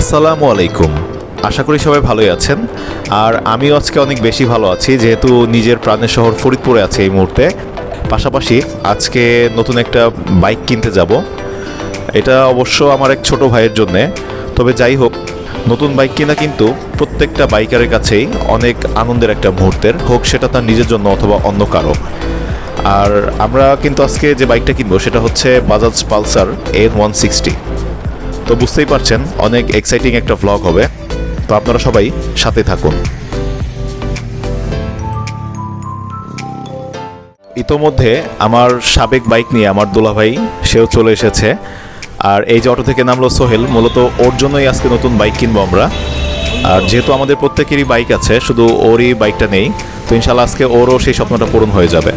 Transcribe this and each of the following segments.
আসসালামু আলাইকুম। আশা করি সবাই ভালোই আছেন। আর আমিও আজকে অনেক বেশি ভালো আছি, যেহেতু নিজের প্রাণের শহর ফরিদপুরে আছে এই মুহূর্তে। পাশাপাশি আজকে নতুন একটা বাইক কিনতে যাব। এটা অবশ্য আমার এক ছোট ভাইয়ের জন্যে। তবে যাই হোক, নতুন বাইক কিনা কিন্তু প্রত্যেকটা বাইকারের কাছেই অনেক আনন্দের একটা মুহূর্তের, হোক সেটা তার নিজের জন্য অথবা অন্য কারও। আর আমরা কিন্তু আজকে যে বাইকটা কিনবো সেটা হচ্ছে Bajaj Pulsar N one sixty তো বুঝতেই পারছেন, অনেক এক্সাইটিং একটা ভ্লগ হবে। তো আপনারা সবাই সাথে থাকুন। ইতোমধ্যে আমার সাবেক বাইক নিয়ে আমার দোলাভাই, সেও চলে এসেছে। আর এই যে অটো থেকে নামলো সোহেল, মূলত ওর জন্যই আজকে নতুন বাইক কিনবো আমরা। আর যেহেতু আমাদের প্রত্যেকেরই বাইক আছে, শুধু ওরই বাইকটা নেই, তো ইনশাল্লাহ আজকে ওরও সেই স্বপ্নটা পূরণ হয়ে যাবে।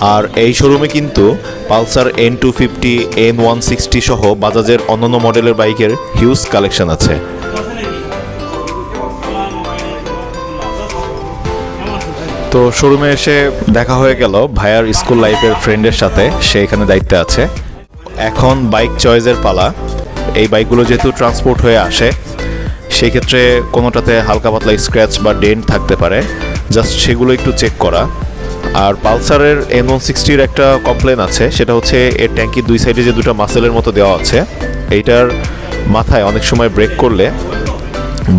আর এই শোরুমে কিন্তু Pulsar N two fifty N one sixty সহ বাজাজের অন্যান্য মডেলের বাইকের হিউজ কালেকশন আছে। তো শোরুমে এসে দেখা হয়ে গেল ভাইয়ার স্কুল লাইফের ফ্রেন্ডের সাথে, সে এখানে দায়িত্বে আছে। এখন বাইক চয়েসের পালা। এই বাইকগুলো যেহেতু ট্রান্সপোর্ট হয়ে আসে সেই ক্ষেত্রে কোনোটাতে হালকা পাতলা স্ক্র্যাচ বা ডেন্ট থাকতে পারে। জাস্ট সেগুলো একটু চেক করা। আর পালসারের এন ওয়ান সিক্সটির একটা কমপ্লেন আছে, সেটা হচ্ছে এর ট্যাঙ্কির দুই সাইডে যে দুটো মাসেলের মতো দেওয়া আছে, এইটার মাথায় অনেক সময় ব্রেক করলে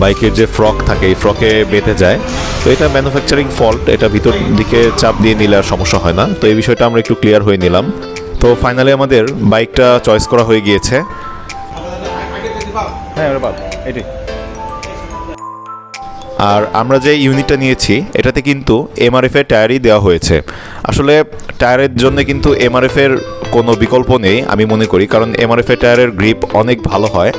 বাইকের যে ফ্রক থাকে, এই ফ্রকে বেঁধে যায়। তো এটা ম্যানুফ্যাকচারিং ফল্ট এটা ভিতর দিকে চাপ দিয়ে নিলে আর সমস্যা হয় না। তো এই বিষয়টা আমরা একটু ক্লিয়ার হয়ে নিলাম। তো ফাইনালি আমাদের বাইকটা চয়েস করা হয়ে গিয়েছে। হ্যাঁ এটাই। আর আমরা যে ইউনিটটা নিয়েছি, এটাতে কিন্তু এমআরএফ এর টায়ারই দেওয়া হয়েছে। আসলে টায়ারের জন্য কিন্তু এমআরএফ এর কোনো বিকল্প নেই, আমি মনে করি, কারণ এমআরএফ এর টায়ারের গ্রিপ অনেক ভালো হয়।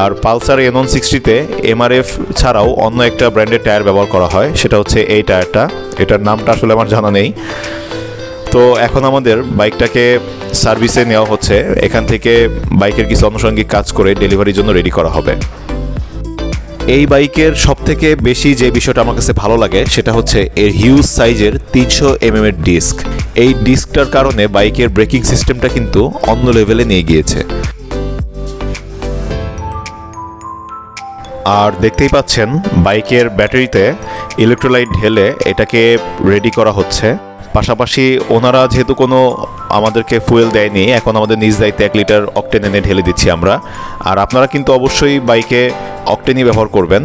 আর পালসার এন ওয়ান সিক্সটিতে এমআরএফ ছাড়াও অন্য একটা ব্র্যান্ডের টায়ার ব্যবহার করা হয়, সেটা হচ্ছে এই টায়ারটা। এটার নামটা আসলে আমার জানা নেই। তো এখন আমাদের বাইকটাকে সার্ভিসে নেওয়া হচ্ছে। এখান থেকে বাইকের কিছু আনুষঙ্গিক কাজ করে ডেলিভারির জন্য রেডি করা হবে। এই বাইকের সব থেকে বেশি যে বিষয়টা আমার কাছে ভালো লাগে, সেটা হচ্ছে এর হিউজ সাইজের তিনশো এম এর ডিস্ক এই ডিস্কটার কারণে বাইকের ব্রেকিং সিস্টেমটা কিন্তু অন্য লেভেলে নিয়ে গিয়েছে। আর দেখতেই পাচ্ছেন, বাইকের ব্যাটারিতে ইলেকট্রোলাইট ঢেলে এটাকে রেডি করা হচ্ছে। পাশাপাশি ওনারা যেহেতু কোনো আমাদেরকে ফুয়েল দেয়নি, এখন আমাদের নিজ দায়িত্বে এক লিটার অকটেন এনে ঢেলে দিচ্ছি আমরা। আর আপনারা কিন্তু অবশ্যই বাইকে অকটেনই ব্যবহার করবেন।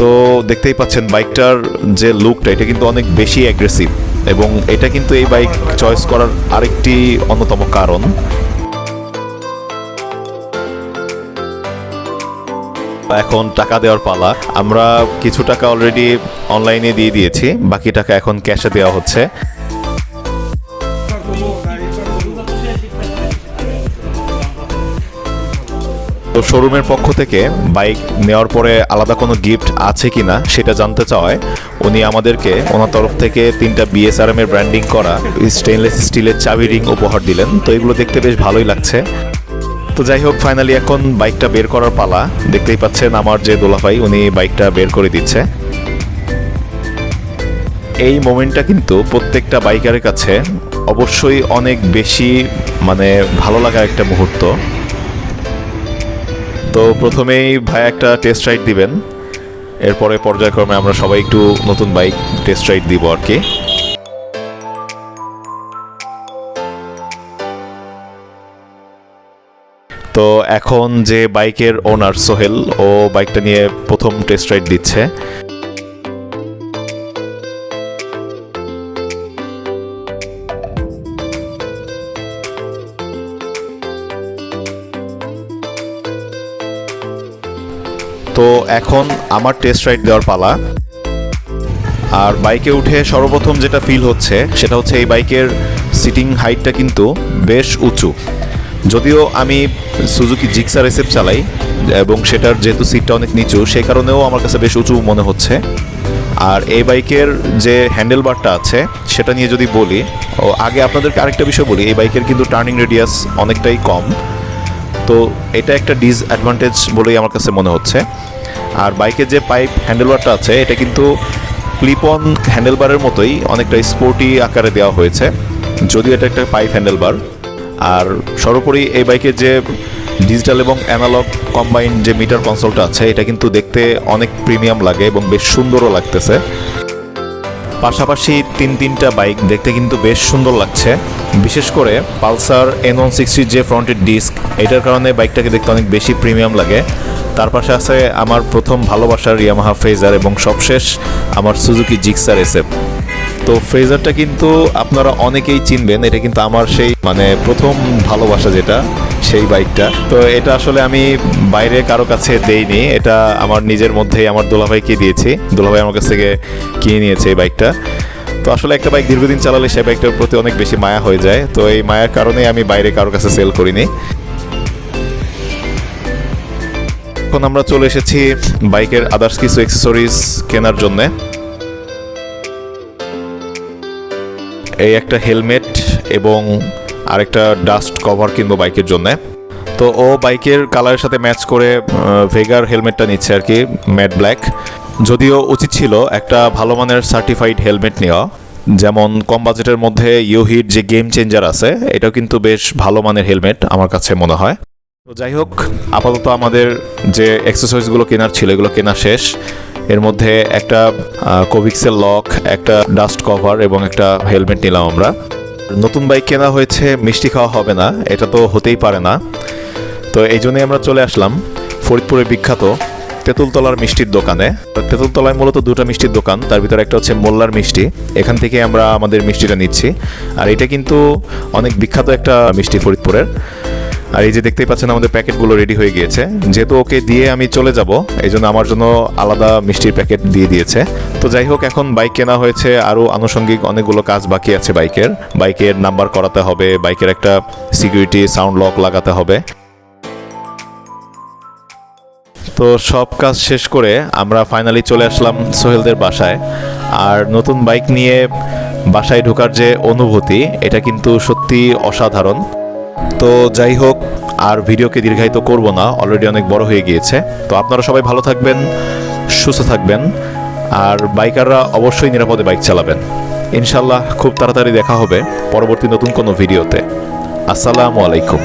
তো দেখতেই পাচ্ছেন বাইকটার যে লুকটা এটা কিন্তু অনেক বেশি অ্যাগ্রেসিভ এবং এটা কিন্তু এই বাইক চয়েস করার আরেকটি অন্যতম কারণ। এখন টাকা দেওয়ার পালা। আমরা কিছু টাকা অলরেডি অনলাইনে দিয়ে দিয়েছি, বাকি টাকা এখন ক্যাশে দেওয়া হচ্ছে। শোরুমের পক্ষ থেকে বাইক নেওয়ার পরে আলাদা কোনো গিফট আছে কিনা সেটা জানতে চাওয়ায় উনি আমাদেরকে ওনার তরফ থেকে তিনটা বিএসআরএম এর ব্র্যান্ডিং করা স্টেনলেস স্টিলের চাবি রিং উপহার দিলেন। তো এগুলো দেখতে বেশ ভালোই লাগছে। তো যাই হোক ফাইনালি এখন বাইকটা বের করার পালা। দেখতেই পাচ্ছেন আমার যে দোলাভাই, উনি বাইকটা বের করে দিচ্ছে। এই মোমেন্টটা কিন্তু প্রত্যেকটা বাইকারের কাছে অবশ্যই অনেক বেশি মানে ভালো লাগা একটা মুহূর্ত। তো প্রথমেই ভাই একটা টেস্ট রাইড দিবেন। এরপরে পর্যায়ক্রমে আমরা সবাই একটু নতুন বাইক টেস্ট রাইড দিব আর কি। তো এখন যে বাইকের ওনার সোহেল, ও বাইকটা নিয়ে প্রথম টেস্ট রাইড দিচ্ছে। তো এখন আমার টেস্ট রাইড দেওয়ার পালা। আর বাইকে উঠে সর্বপ্রথম যেটা ফিল হচ্ছে, সেটা হচ্ছে এই বাইকের সিটিং হাইটটা কিন্তু বেশ উঁচু। যদিও আমি সুজুকি জিক্সার এসএফ চালাই, এবং সেটার যেহেতু সিটটা অনেক নিচু, সেই কারণেও আমার কাছে বেশ উঁচু মনে হচ্ছে। আর এই বাইকের যে হ্যান্ডেল বারটা আছে, সেটা নিয়ে যদি বলি, ও, আগে আপনাদেরকে আরেকটা বিষয় বলি, এই বাইকের কিন্তু টার্নিং রেডিয়াস অনেকটাই কম। তো এটা একটা ডিসঅ্যাডভান্টেজ বলেই আমার কাছে মনে হচ্ছে। আর বাইকের যে পাইপ হ্যান্ডেলবারটা আছে, এটা কিন্তু ক্লিপ অন হ্যান্ডেলবারের মতোই অনেকটা স্পোর্টি আকারে দেওয়া হয়েছে। যদিও এটা একটা পাইপ হ্যান্ডেলবার। আর সর্বোপরি এই বাইকের যে ডিজিটাল এবং অ্যানালগ কম্বাইন্ড যে মিটার কনসোলটা আছে, এটা কিন্তু দেখতে অনেক প্রিমিয়াম লাগে এবং বেশ সুন্দরও লাগতেছে। পাশাপাশি তিন তিনটা বাইক দেখতে কিন্তু বেশ সুন্দর লাগছে। বিশেষ করে পালসার এন ওয়ান সিক্সটির যে ফ্রন্টের ডিস্ক, এটার কারণে বাইকটাকে দেখতে অনেক বেশি প্রিমিয়াম লাগে। তার পাশে আছে আমার প্রথম ভালোবাসার ইয়ামাহা ফ্রেজার এবং সবশেষ আমার সুজুকি জিক্সার এসএফ। তো ফ্রেজারটা কিন্তু আপনারা অনেকেই চিনবেন, এটা কিন্তু আমার সেই মানে প্রথম ভালোবাসা যেটা, সেই বাইকটা। তো এটা আসলে আমি বাইরে কারও কাছে দেইনি, এটা আমার নিজের মধ্যেই, আমার দোলাভাইকে দিয়েছি। দোলাভাই আমার কাছ থেকে কিনে নিয়েছে এই বাইকটা। তো আসলে একটা বাইক দীর্ঘদিন চালালে সেই বাইকটার প্রতি অনেক বেশি মায়া হয়ে যায়। তো এই মায়ার কারণেই আমি বাইরে কারও কাছে সেল করিনি। এখন আমরা চলে এসেছি বাইকের আদার্স কিছু অ্যাক্সেসরিজ কেনার জন্যে। এই একটা হেলমেট এবং আরেকটা ডাস্ট কভার কিনবো বাইকের জন্য। তো ও বাইকের কালারের সাথে ম্যাচ করে ভেগার হেলমেটটা নিচ্ছে আর কি ম্যাট ব্ল্যাক যদিও উচিত ছিল একটা ভালো মানের সার্টিফাইড হেলমেট নেওয়া। যেমন কম বাজেটের মধ্যে ইউহিট যে গেম চেঞ্জার আছে, এটাও কিন্তু বেশ ভালো মানের হেলমেট আমার কাছে মনে হয়। তো যাই হোক, আপাতত আমাদের যে অ্যাক্সেসরিজগুলো কেনার ছিল, এগুলো কেনা শেষ। এর মধ্যে একটা কোভিক্সের লক একটা ডাস্ট কভার এবং একটা হেলমেট নিলাম আমরা। নতুন বাইক কেনা হয়েছে, মিষ্টি খাওয়া হবে না, এটা তো হতেই পারে না। তো এই জন্যই আমরা চলে আসলাম ফরিদপুরের বিখ্যাত তেঁতুলতলার মিষ্টির দোকানে। তেঁতুলতলায় মূলত দুটো মিষ্টির দোকান, তার ভিতরে একটা হচ্ছে মোল্লার মিষ্টি। এখান থেকে আমরা আমাদের মিষ্টিটা নিচ্ছি। আর এটা কিন্তু অনেক বিখ্যাত একটা মিষ্টি ফরিদপুরের। আর এই যে দেখতেই পাচ্ছেন আমাদের প্যাকেটগুলো রেডি হয়ে গিয়েছে। যেহেতু ওকে দিয়ে আমি চলে যাব এই জন্য আমার জন্য আলাদা মিষ্টির প্যাকেট দিয়ে দিয়েছে। তো যাই হোক, এখন বাইক কেনা হয়েছে, আরও আনুষঙ্গিক অনেকগুলো কাজ বাকি আছে বাইকের। বাইকের নাম্বার করাতে হবে, বাইকের একটা সিকিউরিটি সাউন্ড লক লাগাতে হবে। তো সব কাজ শেষ করে আমরা ফাইনালি চলে আসলাম সোহেলদের বাসায়। আর নতুন বাইক নিয়ে বাসায় ঢোকার যে অনুভূতি, এটা কিন্তু সত্যি অসাধারণ। তো যাই হোক, আর ভিডিওকে দীর্ঘায়িত করব না অলরেডি অনেক বড় হয়ে গিয়েছে। তো আপনারা সবাই ভালো থাকবেন, সুস্থ থাকবেন, আর বাইকাররা অবশ্যই নিরাপদে বাইক চালাবেন। ইনশাল্লাহ খুব তাড়াতাড়ি দেখা হবে পরবর্তী নতুন কোনো ভিডিওতে। আসসালামু আলাইকুম।